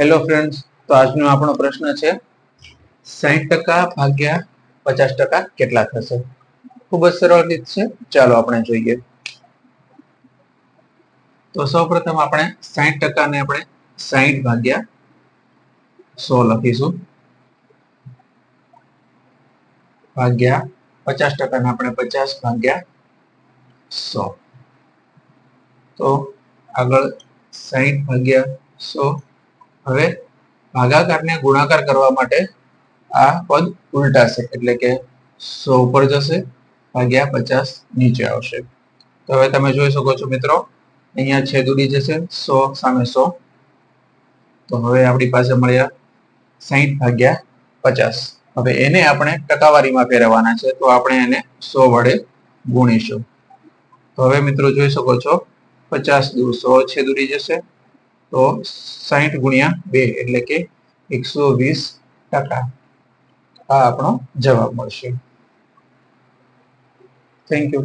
Hello friends તો આજનો આપણો પ્રશ્ન છે સાહીઠ ટકા ભાગ્યા પચાસ ટકા કેટલા થશે? ખૂબ જ સરળ રીત છે, ચાલો આપણે જોઈએ. તો સૌ પ્રથમ આપણે સાહીઠ ટકાને આપણે સાહીઠ ભાગ્યા સો લખીશું. ભાગ્યા પચાસ ટકાને આપણે પચાસ ભાગ્યા સો. તો આગળ સાહીઠ ભાગ્યા સો હવે ભાગાકારને ગુણાકાર કરવા માટે આ પદ ઉલટાશે. એટલે કે સો ઉપર જશે, ભાગ્યા પચાસ નીચે આવશે. તો હવે તમે જોઈ શકો છો મિત્રો, અહીંયા છેદ ઉડી જશે, સો સામે સો. તો હવે આપણી પાસે મળ્યા સાહીઠ ભાગ્યા પચાસ. હવે એને આપણે ટકાવારીમાં ફેરવવાના છે, તો આપણે એને સો વડે ગુણીશું. તો હવે મિત્રો જોઈ શકો છો, પચાસ દૂર સો, છેદ ઉડી જશે તો સાહીઠ ગુણ્યા બે એટલે કે એકસો વીસ ટકા. આ આપણો જવાબ મળશે. Thank you